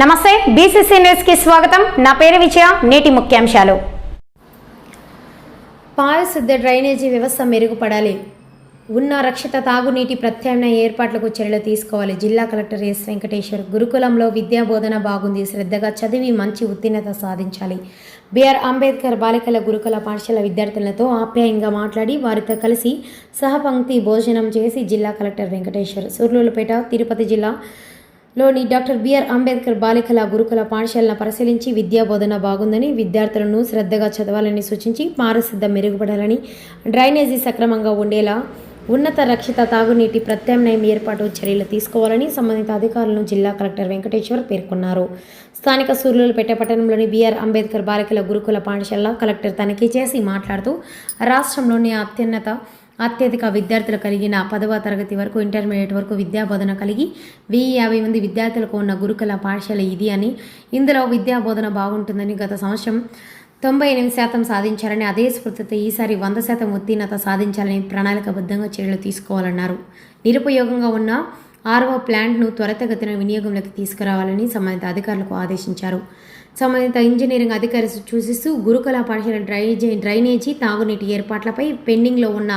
నమస్తే బీసీసీ న్యూస్కి స్వాగతం. నా పేరు విజయ నేటి ముఖ్యాంశాలు. పారిశుద్ధ డ్రైనేజీ వ్యవస్థ మెరుగుపడాలి. ఉన్న రక్షిత తాగునీటి ప్రత్యామ్నాయ ఏర్పాట్లకు చర్యలు తీసుకోవాలి. జిల్లా కలెక్టర్ ఎస్ వెంకటేశ్వర్ గురుకులంలో విద్యా బోధన బాగుంది శ్రద్ధగా చదివి మంచి ఉత్తీర్ణత సాధించాలి. బిఆర్ అంబేద్కర్ బాలికల గురుకుల పాఠశాల విద్యార్థులతో ఆప్యాయంగా మాట్లాడి వారితో కలిసి సహపంక్తి భోజనం చేసి జిల్లా కలెక్టర్ వెంకటేశ్వర్ సూర్లూరుపేట తిరుపతి జిల్లా లోని డాక్టర్ బిఆర్ అంబేద్కర్ బాలికల గురుకుల పాఠశాలను పరిశీలించి విద్యా బోధన బాగుందని విద్యార్థులను శ్రద్ధగా చదవాలని సూచించి పారిశుద్ధ మెరుగుపడాలని డ్రైనేజీ సక్రమంగా ఉండేలా ఉన్నత రక్షిత తాగునీటి ప్రత్యామ్నాయం ఏర్పాటు చర్యలు తీసుకోవాలని సంబంధిత అధికారులను జిల్లా కలెక్టర్ వెంకటేశ్వర్ పేర్కొన్నారు. స్థానిక సూర్యులపేట పట్టణంలోని బీఆర్ అంబేద్కర్ బాలికల గురుకుల పాఠశాల కలెక్టర్ తనిఖీ చేసి మాట్లాడుతూ రాష్ట్రంలోని అత్యున్నత అత్యధిక విద్యార్థులు కలిగిన పదవ తరగతి వరకు ఇంటర్మీడియట్ వరకు విద్యా బోధన కలిగి వెయ్యి యాభై మంది విద్యార్థులకు ఉన్న గురుకుల పాఠశాల ఇది అని ఇందులో విద్యా బోధన బాగుంటుందని గత సంవత్సరం తొంభై ఎనిమిది శాతం సాధించాలని అదే స్ఫూర్తితో ఈసారి వంద శాతం ఉత్తీర్ణత సాధించాలని ప్రణాళికబద్ధంగా చర్యలు తీసుకోవాలన్నారు. నిరుపయోగంగా ఉన్న ఆర్ఓ ప్లాంట్ను త్వరితగతిన వినియోగంలోకి తీసుకురావాలని సంబంధిత అధికారులకు ఆదేశించారు. సంబంధిత ఇంజనీరింగ్ అధికారి సూచిస్తూ గురుకుల పాఠశాల డ్రైనేజీ డ్రైనేజీ తాగునీటి ఏర్పాట్లపై పెండింగ్లో ఉన్న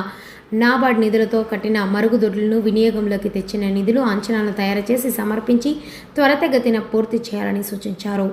నాబార్డ్ నిధులతో కట్టిన మరుగుదొడ్లను వినియోగంలోకి తెచ్చిన నిధులు అంచనాలు తయారు చేసి సమర్పించి త్వరితగతిన పూర్తి చేయాలని సూచించారు.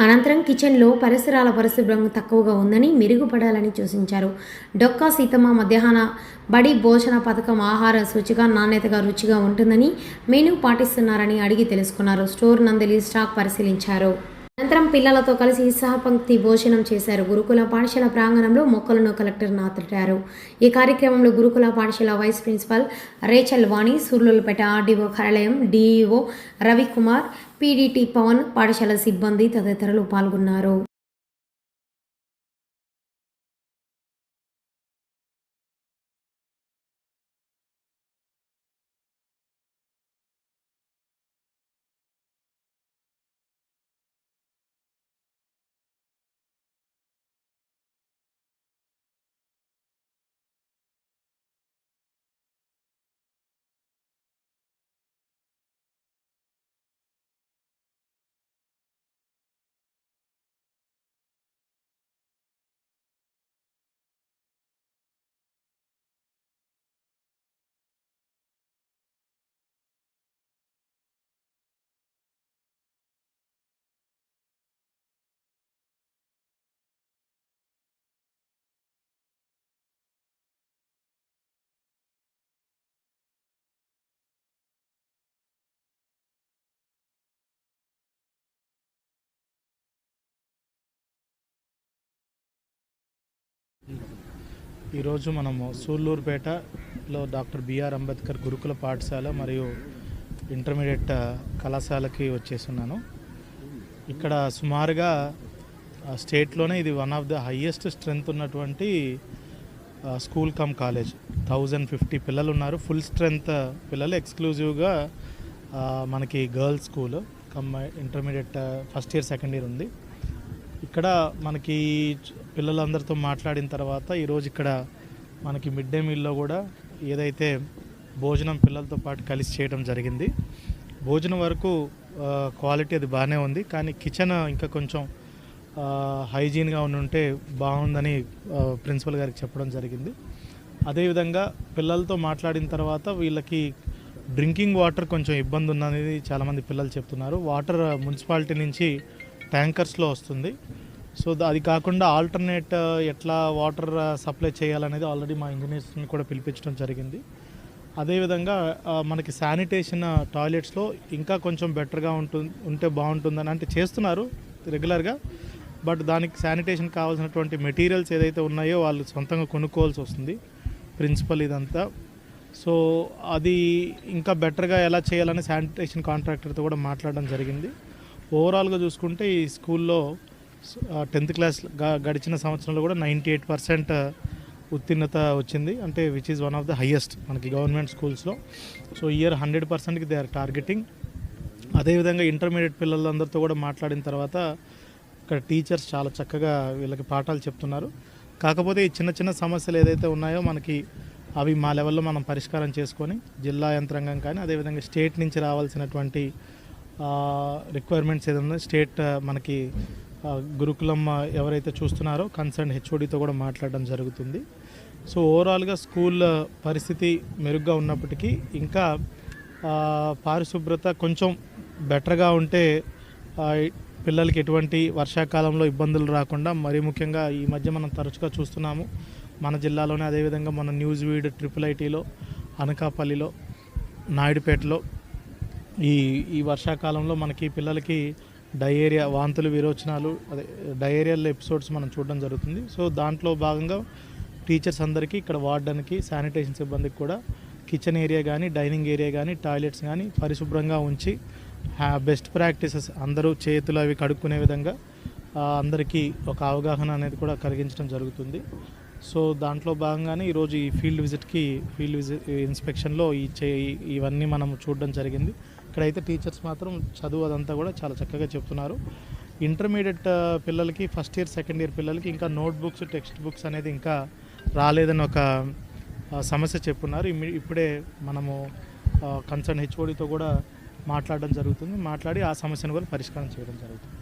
అనంతరం కిచెన్లో పరిసరాల పరిశుభ్రం తక్కువగా ఉందని మెరుగుపడాలని సూచించారు. డొక్కా సీతమ్మ మధ్యాహ్న బడి భోజన పథకం ఆహార సూచిగా నాణ్యతగా రుచిగా ఉంటుందని మెనూ పాటిస్తున్నారని అడిగి తెలుసుకున్నారు. స్టోర్ నందలి స్టాక్ పరిశీలించారు. అనంతరం పిల్లలతో కలిసి సహపంక్తి భోజనం చేశారు. గురుకుల పాఠశాల ప్రాంగణంలో మొక్కలను కలెక్టర్ నాటారు ఈ కార్యక్రమంలో గురుకుల పాఠశాల vice principal Rachel Vani Sullurpeta RDO కార్యాలయం డిఈఓ రవికుమార్ పీడీటీ పవన్ పాఠశాల సిబ్బంది తదితరులు పాల్గొన్నారు. ఈరోజు మనము సూళ్ళూరుపేటలో డాక్టర్ బిఆర్ అంబేద్కర్ గురుకుల పాఠశాల మరియు ఇంటర్మీడియట్ కళాశాలకి వచ్చేస్తున్నాను. ఇక్కడ సుమారుగా స్టేట్లోనే ఇది one of the highest strength ఉన్నటువంటి school cum college. Thousand fifty పిల్లలు ఉన్నారు ఫుల్ స్ట్రెంగ్త్ పిల్లలు ఎక్స్క్లూజివ్గా మనకి girls school cum intermediate first year second year ఉంది. ఇక్కడ మనకి పిల్లలందరితో మాట్లాడిన తర్వాత ఈరోజు ఇక్కడ మనకి మిడ్ డే మీల్లో కూడా ఏదైతే భోజనం పిల్లలతో పాటు కలిసి చేయడం జరిగింది. భోజనం వరకు క్వాలిటీ అది బాగానే ఉంది. కానీ కిచెన్ ఇంకా కొంచెం హైజీన్గా ఉండి ఉంటే బాగుందని ప్రిన్సిపల్ గారికి చెప్పడం జరిగింది. అదేవిధంగా పిల్లలతో మాట్లాడిన తర్వాత వీళ్ళకి డ్రింకింగ్ వాటర్ కొంచెం ఇబ్బంది ఉందనేది చాలామంది పిల్లలు చెప్తున్నారు. వాటర్ మున్సిపాలిటీ నుంచి ట్యాంకర్స్లో వస్తుంది. సో అది కాకుండా ఆల్టర్నేట్ uh, ఎట్లా వాటర్ సప్లై uh, చేయాలనేది ఆల్రెడీ మా ఇంజనీర్స్ని కూడా పిలిపించడం జరిగింది. అదేవిధంగా uh, మనకి శానిటేషన్ టాయిలెట్స్లో ఇంకా కొంచెం బెటర్గా ఉంటుంది ఉంటే బాగుంటుందని అంటే చేస్తున్నారు రెగ్యులర్గా బట్ దానికి శానిటేషన్ కావాల్సినటువంటి మెటీరియల్స్ ఏదైతే ఉన్నాయో వాళ్ళు సొంతంగా కొనుక్కోవాల్సి వస్తుంది. ప్రిన్సిపల్ ఇదంతా. సో అది ఇంకా బెటర్గా ఎలా చేయాలని శానిటేషన్ కాంట్రాక్టర్తో కూడా మాట్లాడడం జరిగింది. ఓవరాల్గా చూసుకుంటే ఈ స్కూల్లో టెన్త్ క్లాస్ గ- గడిచిన సంవత్సరంలో కూడా నైంటీ ఎయిట్ పర్సెంట్ ఉత్తీర్ణత వచ్చింది. అంటే which is one of the highest మనకి గవర్నమెంట్ స్కూల్స్లో. సో ఇయర్ హండ్రెడ్ పర్సెంట్కి దే ఆర్ టార్గెటింగ్. అదేవిధంగా ఇంటర్మీడియట్ పిల్లలందరితో కూడా మాట్లాడిన తర్వాత ఇక్కడ టీచర్స్ చాలా చక్కగా వీళ్ళకి పాఠాలు చెప్తున్నారు. కాకపోతే ఈ చిన్న చిన్న సమస్యలు ఏదైతే ఉన్నాయో మనకి అవి మా లెవెల్లో మనం పరిష్కారం చేసుకొని జిల్లా యంత్రాంగం కానీ అదేవిధంగా స్టేట్ నుంచి రావాల్సినటువంటి రిక్వైర్మెంట్స్ ఏదైనా స్టేట్ మనకి గురుకులం ఎవరైతే చూస్తున్నారో కన్సర్న్ హెచ్ఓడితో కూడా మాట్లాడడం జరుగుతుంది. సో ఓవరాల్గా స్కూల్ పరిస్థితి మెరుగ్గా ఉన్నప్పటికీ ఇంకా పారిశుభ్రత కొంచెం బెటర్గా ఉంటే పిల్లలకి ఎటువంటి వర్షాకాలంలో ఇబ్బందులు రాకుండా మరీ ముఖ్యంగా ఈ మధ్య మనం తరచుగా చూస్తున్నాము. మన జిల్లాలోనే అదేవిధంగా మన న్యూస్ వీడ్ ట్రిపుల్ ఐటీలో అనకాపల్లిలో నాయుడుపేటలో ఈ ఈ వర్షాకాలంలో మనకి పిల్లలకి డయేరియా వాంతులు విరోచనాలు అదే డయేరియల్ ఎపిసోడ్స్ మనం చూడడం జరుగుతుంది. సో దాంట్లో భాగంగా టీచర్స్ అందరికీ ఇక్కడ వార్డన్కి శానిటేషన్ సిబ్బందికి కూడా కిచెన్ ఏరియా కానీ డైనింగ్ ఏరియా కానీ టాయిలెట్స్ కానీ పరిశుభ్రంగా ఉంచి బెస్ట్ ప్రాక్టీసెస్ అందరూ చేతులు అవి కడుక్కునే విధంగా అందరికీ ఒక అవగాహన అనేది కూడా కలిగించడం జరుగుతుంది. సో దాంట్లో భాగంగానే ఈరోజు ఈ ఫీల్డ్ విజిట్కి ఫీల్డ్ విజిట్ ఇన్స్పెక్షన్లో ఈ చే ఇవన్నీ మనం చూడడం జరిగింది. ఇక్కడైతే టీచర్స్ మాత్రం చదువు అదంతా కూడా చాలా చక్కగా చెప్తున్నారు. ఇంటర్మీడియట్ పిల్లలకి ఫస్ట్ ఇయర్ సెకండ్ ఇయర్ పిల్లలకి ఇంకా నోట్బుక్స్ టెక్స్ట్ బుక్స్ అనేది ఇంకా రాలేదని ఒక సమస్య చెప్పున్నారు. ఇప్పుడే మనము కన్సర్న్ హెచ్ఓడితో కూడా మాట్లాడడం జరుగుతుంది. మాట్లాడి ఆ సమస్యను కూడా పరిష్కారం చేయడం జరుగుతుంది.